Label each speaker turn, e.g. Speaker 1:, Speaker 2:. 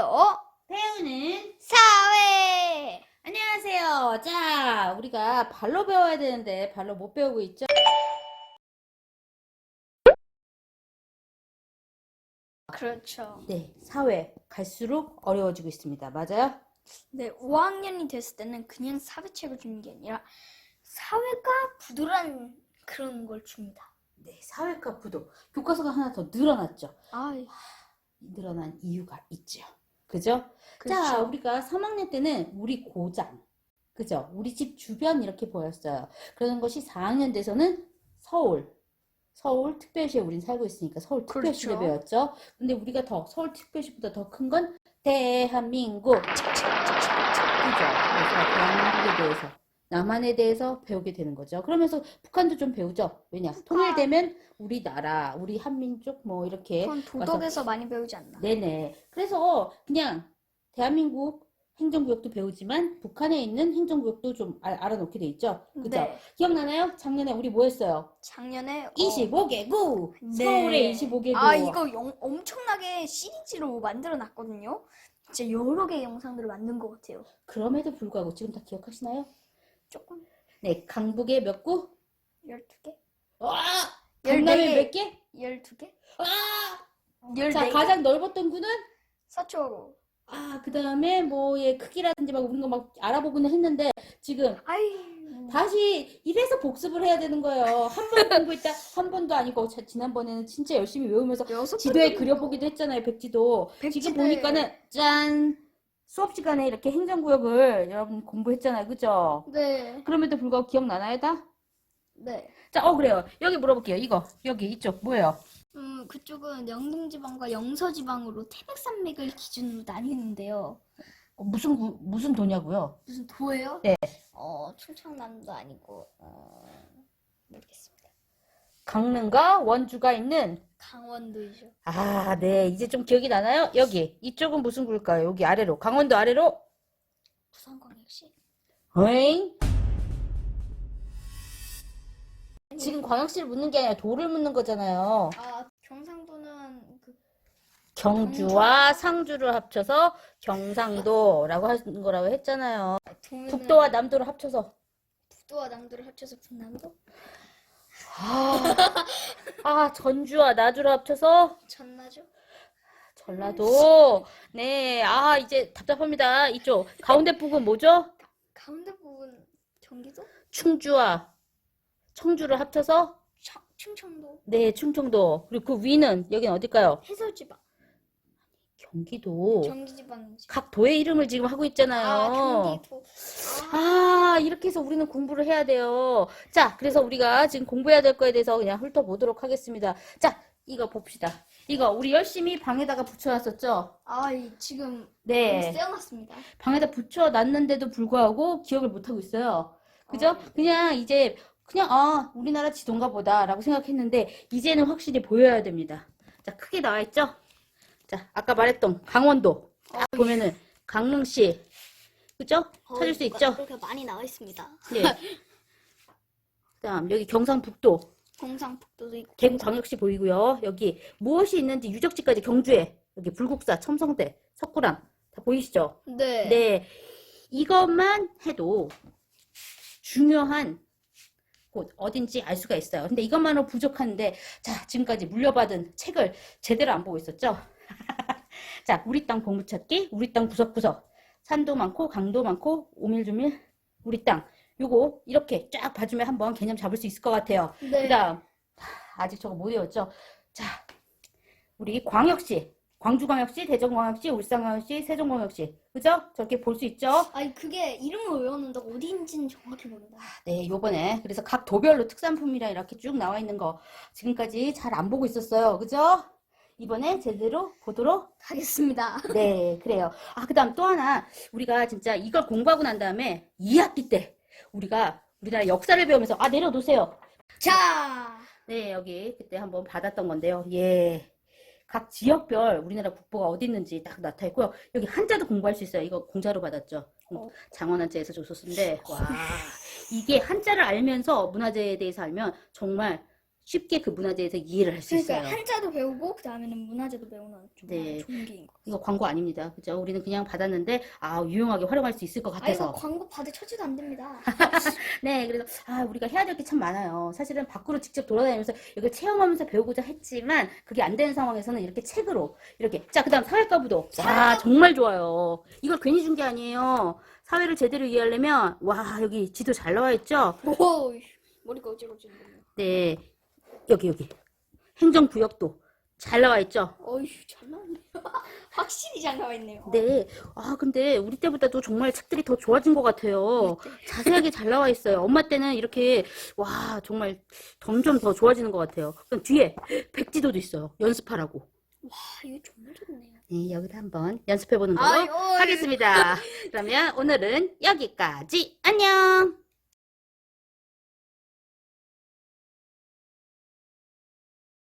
Speaker 1: 발로
Speaker 2: 배우는
Speaker 1: 사회
Speaker 2: 안녕하세요. 자, 우리가 발로 배워야 되는데 발로 못 배우고 있죠?
Speaker 1: 그렇죠.
Speaker 2: 네, 사회 갈수록 어려워지고 있습니다. 맞아요?
Speaker 1: 네, 5학년이 됐을 때는 그냥 사회책을 주는 게 아니라 사회가 부도라는 그런 걸 줍니다.
Speaker 2: 네, 사회과 부도 교과서가 하나 더 늘어났죠.
Speaker 1: 아,
Speaker 2: 늘어난 이유가 있죠. 그죠?
Speaker 1: 그렇죠.
Speaker 2: 자, 우리가 3학년 때는 우리 고장, 그죠? 우리 집 주변 이렇게 보였어요. 그러는 것이 4학년 돼서는 서울, 서울 특별시에 우린 살고 있으니까 서울 특별시를
Speaker 1: 그렇죠.
Speaker 2: 배웠죠. 근데 우리가 더 서울 특별시보다 더 큰 건 대한민국, 그죠? 그래서 대한민국에 대해서 남한에 대해서 배우게 되는 거죠. 그러면서 북한도 좀 배우죠. 왜냐? 통일되면 우리나라, 우리 한민족 뭐 이렇게
Speaker 1: 그건 도덕에서 많이 배우지 않나.
Speaker 2: 네네. 그래서 그냥 대한민국 행정구역도 배우지만 북한에 있는 행정구역도 좀 알, 알아놓게 돼 있죠. 그죠?
Speaker 1: 네.
Speaker 2: 기억나나요? 작년에 우리 뭐 했어요?
Speaker 1: 작년에 어,
Speaker 2: 25개국!
Speaker 1: 네.
Speaker 2: 서울의 25개국.
Speaker 1: 아, 이거 영- 엄청나게 시리즈로 만들어 놨거든요. 진짜 여러 개의 영상들을 만든 것 같아요.
Speaker 2: 그럼에도 불구하고 지금 다 기억하시나요?
Speaker 1: 조금
Speaker 2: 네, 강북에 몇 구?
Speaker 1: 12개?
Speaker 2: 와!
Speaker 1: 14
Speaker 2: 강남에
Speaker 1: 개.
Speaker 2: 몇 개?
Speaker 1: 12개?
Speaker 2: 와!
Speaker 1: 14개?
Speaker 2: 자, 가장 넓었던 구는?
Speaker 1: 서초로.
Speaker 2: 아, 그 다음에 뭐, 예, 크기라든지 막 우리가 막 알아보고는 했는데, 지금
Speaker 1: 아이.
Speaker 2: 다시 이래서 복습을 해야 되는 거예요. 한 번 공부했다 한 번도 아니고 자, 지난번에는 진짜 열심히 외우면서
Speaker 1: 여섯
Speaker 2: 지도에 그려보기도 했잖아요. 백지도. 지금
Speaker 1: 백지네.
Speaker 2: 보니까는 짠 수업 시간에 이렇게 행정구역을 여러분 공부했잖아요. 그죠?
Speaker 1: 네.
Speaker 2: 그럼에도 불구하고 기억나나요 다?
Speaker 1: 네.
Speaker 2: 자, 어 그래요. 여기 물어볼게요. 이거 여기 이쪽 뭐예요?
Speaker 1: 음, 그쪽은 영동지방과 영서지방으로 태백산맥을 기준으로 나뉘는데요.
Speaker 2: 어, 무슨 구, 무슨 도냐고요?
Speaker 1: 무슨 도예요?
Speaker 2: 네.
Speaker 1: 어, 충청남도 아니고, 어, 모르겠습니다.
Speaker 2: 강릉과 원주가 있는
Speaker 1: 강원도이죠.
Speaker 2: 아, 네. 이제 좀 기억이 나나요? 여기 이쪽은 무슨 구일까요? 여기 아래로 강원도 아래로
Speaker 1: 부산광역시.
Speaker 2: 어잉? 지금 광역시를 묻는 게 아니라 도를 묻는 거잖아요.
Speaker 1: 아, 경상도는 그,
Speaker 2: 경주와 상주를 합쳐서 경상도라고 하는 거라고 했잖아요.
Speaker 1: 도면은
Speaker 2: 북도와 남도를 합쳐서.
Speaker 1: 북도와 남도를 합쳐서 북남도?
Speaker 2: 아, 아, 전주와 나주를 합쳐서
Speaker 1: 전라죠?
Speaker 2: 전라도. 네, 아, 이제 답답합니다. 이쪽. 가운데 부분 뭐죠?
Speaker 1: 가운데 부분 경기도?
Speaker 2: 충주와 청주를 합쳐서
Speaker 1: 청- 충청도?
Speaker 2: 네, 충청도. 그리고 그 위는 여긴 어딜까요?
Speaker 1: 해설지방.
Speaker 2: 경기도.
Speaker 1: 경기지방이지.
Speaker 2: 각 도의 이름을 지금 하고 있잖아요.
Speaker 1: 아, 경기도.
Speaker 2: 아, 이렇게 해서 우리는 공부를 해야 돼요. 자, 그래서 우리가 지금 공부해야 될 거에 대해서 그냥 훑어보도록 하겠습니다. 자, 이거 봅시다. 이거 우리 열심히 방에다가 붙여놨었죠?
Speaker 1: 아, 이 지금
Speaker 2: 네.
Speaker 1: 세워놨습니다.
Speaker 2: 방에다 붙여놨는데도 불구하고 기억을 못하고 있어요. 그죠?
Speaker 1: 아.
Speaker 2: 그냥 이제, 그냥, 아, 우리나라 지도인가 보다 라고 생각했는데, 이제는 확실히 보여야 됩니다. 자, 크게 나와 있죠? 자, 아까 말했던 강원도. 딱 보면은, 강릉시. 그죠? 찾을 수 있죠?
Speaker 1: 그렇게 많이 나와 있습니다.
Speaker 2: 네. 그다음 여기 경상북도
Speaker 1: 경상북도도 있고.
Speaker 2: 대구광역시 보이고요. 여기 무엇이 있는지 유적지까지 경주에 여기 불국사, 첨성대, 석굴암 다 보이시죠?
Speaker 1: 네.
Speaker 2: 네. 이것만 해도 중요한 곳 어딘지 알 수가 있어요. 근데 이것만으로 부족한데 자, 지금까지 물려받은 책을 제대로 안 보고 있었죠? 자, 우리 땅 보물찾기, 우리 땅 구석구석. 산도 많고 강도 많고 오밀조밀 우리 땅. 요거 이렇게 쫙 봐주면 한번 개념 잡을 수 있을 것 같아요.
Speaker 1: 네.
Speaker 2: 그 다음 아직 저거 못 외웠죠? 자, 우리 광역시, 광주광역시, 대전광역시, 울산광역시, 세종광역시, 그죠? 저렇게 볼 수 있죠?
Speaker 1: 아니 그게 이름을 외웠는데 어디인지는 정확히 모른다.
Speaker 2: 네, 요번에 그래서 각 도별로 특산품이라 이렇게 쭉 나와 있는 거 지금까지 잘 안 보고 있었어요, 그죠? 이번에 제대로 보도록
Speaker 1: 하겠습니다.
Speaker 2: 네, 그래요. 아, 그 다음 또 하나 우리가 진짜 이걸 공부하고 난 다음에 2학기 때 우리가 우리나라 역사를 배우면서 아 내려놓으세요.
Speaker 1: 자,
Speaker 2: 네, 여기 그때 한번 받았던 건데요. 예. 각 지역별 우리나라 국보가 어디 있는지 딱 나타 있고요. 여기 한자도 공부할 수 있어요. 이거 공짜로 받았죠.
Speaker 1: 어.
Speaker 2: 장원 한자에서 줬었는데 와 이게 한자를 알면서 문화재에 대해서 알면 정말 쉽게 그 문화재에서 이해를 할 수
Speaker 1: 그러니까
Speaker 2: 있어요.
Speaker 1: 한자도 배우고 그 다음에는 문화재도 배우는 정말
Speaker 2: 네.
Speaker 1: 좋은 것 같아요.
Speaker 2: 이거 광고 아닙니다. 그죠? 우리는 그냥 받았는데 아 유용하게 활용할 수 있을 것
Speaker 1: 아 이거
Speaker 2: 같아서.
Speaker 1: 광고 받을 처지도 안 됩니다.
Speaker 2: 네, 그래서 아 우리가 해야 될 게 참 많아요. 사실은 밖으로 직접 돌아다니면서 이걸 체험하면서 배우고자 했지만 그게 안 되는 상황에서는 이렇게 책으로 이렇게 자 그다음 사회과부도 와 정말 좋아요. 이걸 괜히 준 게 아니에요. 사회를 제대로 이해하려면 와 여기 지도 잘 나와 있죠?
Speaker 1: 오 머리가 어지러지는군요.
Speaker 2: 네 여기 여기 행정구역도 잘 나와 있죠?
Speaker 1: 어휴 잘 나왔네요. 확실히 잘 나와 있네요.
Speaker 2: 네. 아, 근데 우리 때보다도 정말 책들이 더 좋아진 것 같아요. 자세하게 잘 나와 있어요. 엄마 때는 이렇게, 와, 정말 점점 더 좋아지는 것 같아요. 그럼 뒤에 백지도도 있어요. 연습하라고.
Speaker 1: 와 이거 정말 좋네요.
Speaker 2: 네, 여기도 한번 연습해 보는 걸로
Speaker 1: 아유,
Speaker 2: 하겠습니다. 그러면 오늘은 여기까지. 안녕!